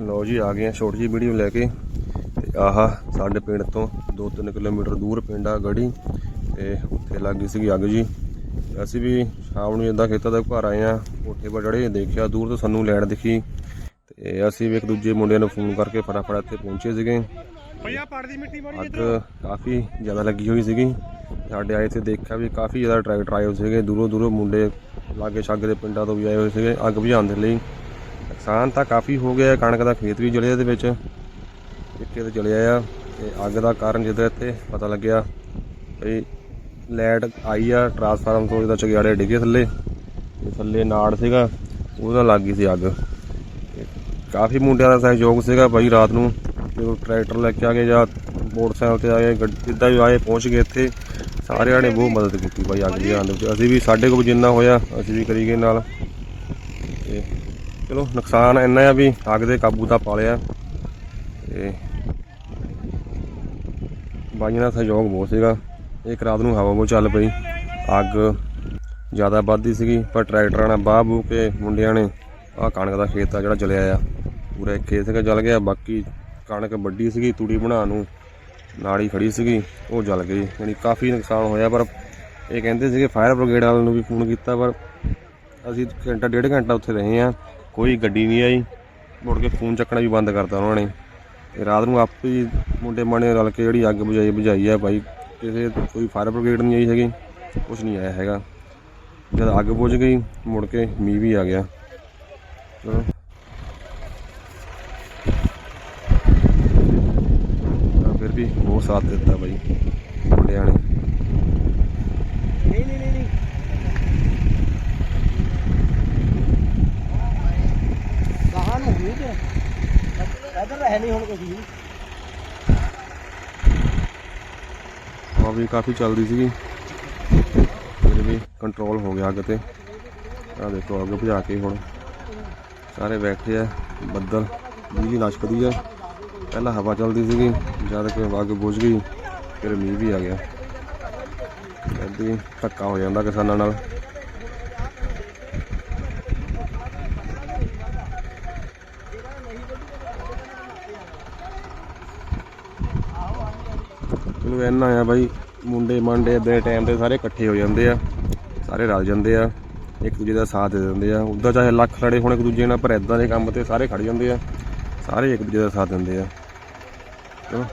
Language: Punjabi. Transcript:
ਲਓ ਜੀ ਆ ਗਏ ਆ ਛੋਟੀ ਜਿਹੀ ਵੀਡੀਓ ਲੈ ਕੇ। ਤੇ ਆਹ ਸਾਡੇ ਪਿੰਡ ਤੋਂ 2-3 ਕਿਲੋਮੀਟਰ ਦੂਰ ਪਿੰਡ ਆ ਗੜੀ। ਤੇ ਉੱਥੇ ਲੱਗੀ ਸੀਗੀ ਅੱਗ ਜੀ। ਅਸੀਂ ਵੀ ਸ਼ਾਮ ਨੂੰ ਇਦਾਂ ਖੇਤਾਂ ਦੇ ਘਰ ਆਏ ਆ ਕੋਠੇ 'ਤੇ ਚੜੇ ਦੇਖਿਆ ਦੂਰ ਤੋਂ ਸਾਨੂੰ ਲੈਟ ਦਿਖੀ। ਤੇ ਅਸੀਂ ਵੀ ਇੱਕ ਦੂਜੇ ਮੁੰਡਿਆਂ ਨੂੰ ਫੋਨ ਕਰਕੇ ਫਟਾਫਟ ਇੱਥੇ ਪਹੁੰਚੇ ਸੀਗੇ। ਭਈਆ ਪੜ ਦੀ ਮਿੱਟੀ ਮਾਰੀ ਅੱਗ ਕਾਫੀ ਜ਼ਿਆਦਾ ਲੱਗੀ ਹੋਈ ਸੀਗੀ। ਸਾਡੇ ਆਏ ਤੇ ਦੇਖਿਆ ਵੀ ਕਾਫੀ ਜ਼ਿਆਦਾ ਟਰੈਕਟਰ ਆਏ ਹੋਏ ਸੀਗੇ। ਦੂਰੋਂ ਦੂਰੋਂ ਮੁੰਡੇ ਲਾਗੇ ਛਾਗੇ ਦੇ ਪਿੰਡਾਂ ਤੋਂ ਵੀ ਆਏ ਹੋਏ ਸੀਗੇ ਅੱਗ ਬੁਝਾਉਣ ਦੇ ਲਈ। ਨੁਕਸਾਨ ਤਾਂ ਕਾਫੀ ਹੋ ਗਿਆ ਕਣਕ ਦਾ ਖੇਤ ਵੀ ਜਲਿਆ ਇਹਦੇ ਵਿੱਚ। ਇੱਕੇ ਤੇ ਜਲਿਆ ਆ ਤੇ ਅੱਗ ਦਾ ਕਾਰਨ ਜਿੱਦਾਂ ਇੱਥੇ ਪਤਾ ਲੱਗਿਆ ਵੀ ਲੈਟ ਆਈ ਆ ਟਰਾਂਸਫਾਰਮ ਤੋਂ, ਇਹਦਾ ਚਗਿਆੜੇ ਡਿੱਗੇ ਥੱਲੇ। ਤੇ ਥੱਲੇ ਨਾੜ ਸੀਗਾ, ਉਹਦਾ ਲੱਗ ਗਈ ਸੀ ਅੱਗ। ਤੇ ਕਾਫੀ ਮੁੰਡਿਆਂ ਦਾ ਸਹਿਯੋਗ ਸੀਗਾ ਬਾਈ ਰਾਤ ਨੂੰ, ਜਦੋਂ ਟਰੈਕਟਰ ਲੈ ਕੇ ਆ ਗਏ ਜਾਂ ਮੋਟਰਸਾਈਕਲ ਤੇ ਆਏ ਗੱਡੀ, ਜਿੱਦਾਂ ਵੀ ਆਏ, ਪਹੁੰਚ ਗਏ ਇੱਥੇ, ਸਾਰਿਆਂ ਨੇ ਬਹੁਤ ਮਦਦ ਕੀਤੀ ਬਾਈ ਅੱਗ ਬੁਝਾਉਣ ਦੇ ਵਿੱਚ। ਅਸੀਂ ਵੀ ਸਾਡੇ ਕੋਲ ਜਿੰਨਾ ਹੋਇਆ, ਅਸੀਂ ਵੀ ਕਰੀ ਗਏ ਨਾਲ। ਤੇ ਚਲੋ, ਨੁਕਸਾਨ ਇੰਨਾ ਆ ਵੀ ਅੱਗ ਦੇ ਕਾਬੂ ਤਾਂ ਪਾ ਲਿਆ। ਤੇ ਬਾਈਆਂ ਦਾ ਸਹਿਯੋਗ ਬਹੁਤ ਸੀਗਾ। ਇੱਕ ਰਾਤ ਨੂੰ ਹਵਾ ਬਹੁਤ ਚੱਲ ਪਈ। ਅੱਗ ਜ਼ਿਆਦਾ ਵੱਧਦੀ ਸੀਗੀ, ਪਰ ਟਰੈਕਟਰਾਂ ਨਾਲ ਬਾਹ ਬੂ ਕੇ ਮੁੰਡਿਆਂ ਨੇ ਆਹ ਕਣਕ ਦਾ ਖੇਤ ਆ ਜਿਹੜਾ ਜਲਿਆ ਆ। ਪੂਰਾ ਖੇਤ ਸੀਗਾ, ਜਲ ਗਿਆ। ਬਾਕੀ ਕਣਕ ਵੱਡੀ ਸੀਗੀ, ਤੂੜੀ ਬਣਾ ਨੂੰ ਨਾੜੀ ਖੜੀ ਸੀਗੀ, ਉਹ ਜਲ ਗਈ। ਯਾਨੀ ਕਾਫੀ ਨੁਕਸਾਨ ਹੋਇਆ, ਪਰ ਇਹ ਕਹਿੰਦੇ ਸੀਗੇ ਫਾਇਰ ਬ੍ਰਿਗੇਡ ਵਾਲਿਆਂ ਨੂੰ ਵੀ ਫੋਨ ਕੀਤਾ, ਪਰ ਅਸੀਂ ਘੰਟਾ, ਡੇਢ ਘੰਟਾ ਉੱਥੇ ਰਹੇ ਆ ਕੋਈ ਗੱਡੀ ਨਹੀਂ ਆਈ। ਮੁੜ ਕੇ ਫੋਨ ਚੱਕਣਾ ਵੀ ਬੰਦ ਕਰਤਾ ਉਹਨਾਂ ਨੇ। ਤੇ ਰਾਤ ਨੂੰ ਆਪ ਹੀ ਮੁੰਡੇ ਮਾਣੇ ਰਲ ਕੇ ਜਿਹੜੀ ਅੱਗ ਬੁਝਾਈ ਬੁਝਾਈ ਹੈ ਬਾਈ, ਕਿਸੇ ਕੋਈ ਫਾਇਰ ਬ੍ਰਿਗੇਡ ਨਹੀਂ ਆਈ ਹੈਗੀ ਕੁਝ ਨਹੀਂ ਆਇਆ ਹੈਗਾ। ਜਦ ਅੱਗ ਬੁਝ ਗਈ, ਮੁੜ ਕੇ ਮੀਂਹ ਵੀ ਆ ਗਿਆ। ਚਲੋ। ਫਿਰ ਵੀ ਬਹੁਤ ਸਾਥ ਦਿੱਤਾ ਬਾਈ, ਮੁੰਡਿਆਂ ਨੇ। ਨਹੀਂ ਨਹੀਂ ਨਹੀਂ ਨਹੀਂ ਕਹਾਂ ਨੂੰ ਹੋਈ ਤੇ ਇਧਰ ਰਹਿ ਨਹੀਂ ਹੁਣ ਕੁਝ ਵੀ। ਹਵਾ ਵੀ ਕਾਫੀ ਚੱਲਦੀ ਸੀਗੀ। ਫਿਰ ਵੀ ਕੰਟਰੋਲ ਹੋ ਗਿਆ ਅੱਗ ਤੇ। ਆ ਦੇਖੋ ਅੱਗ ਭਜਾ ਕੇ ਹੁਣ। ਸਾਰੇ ਬੈਠੇ ਆ, ਬੱਦਲ, ਬਿਜਲੀ ਲਸ਼ਕਦੀ ਆ। ਪਹਿਲਾਂ ਹਵਾ ਚੱਲਦੀ ਸੀਗੀ, ਜਦ ਕਿ ਅੱਗ ਬੁਝ ਗਈ, ਫਿਰ ਮੀਂਹ ਵੀ ਆ ਗਿਆ। ਏਦਾਂ ਧੱਕਾ ਹੋ ਜਾਂਦਾ ਕਿਸਾਨਾਂ ਨਾਲ। ਮਤਲਬ ਇੰਨਾ ਆ ਬਾਈ, ਮੁੰਡੇ ਮੰਡੇ ਦੇ ਟਾਈਮ ਤੇ ਸਾਰੇ ਇਕੱਠੇ ਹੋ ਜਾਂਦੇ ਆ, ਸਾਰੇ ਰਲ ਜਾਂਦੇ ਆ, ਇੱਕ ਦੂਜੇ ਦਾ ਸਾਥ ਦੇ ਦਿੰਦੇ ਆ। ਉੱਦਾਂ ਚਾਹੇ ਲੱਖ ਲੜੇ ਹੋਣ, ਇੱਕ ਦੂਜੇ ਨਾਲ ਪਰ ਇਦਾਂ ਦੇ ਕੰਮ ਤੇ ਸਾਰੇ ਖੜ ਜਾਂਦੇ ਆ, ਸਾਰੇ ਇੱਕ ਦੂਜੇ ਦਾ ਸਾਥ ਦਿੰਦੇ ਆ। ਚਲੋ।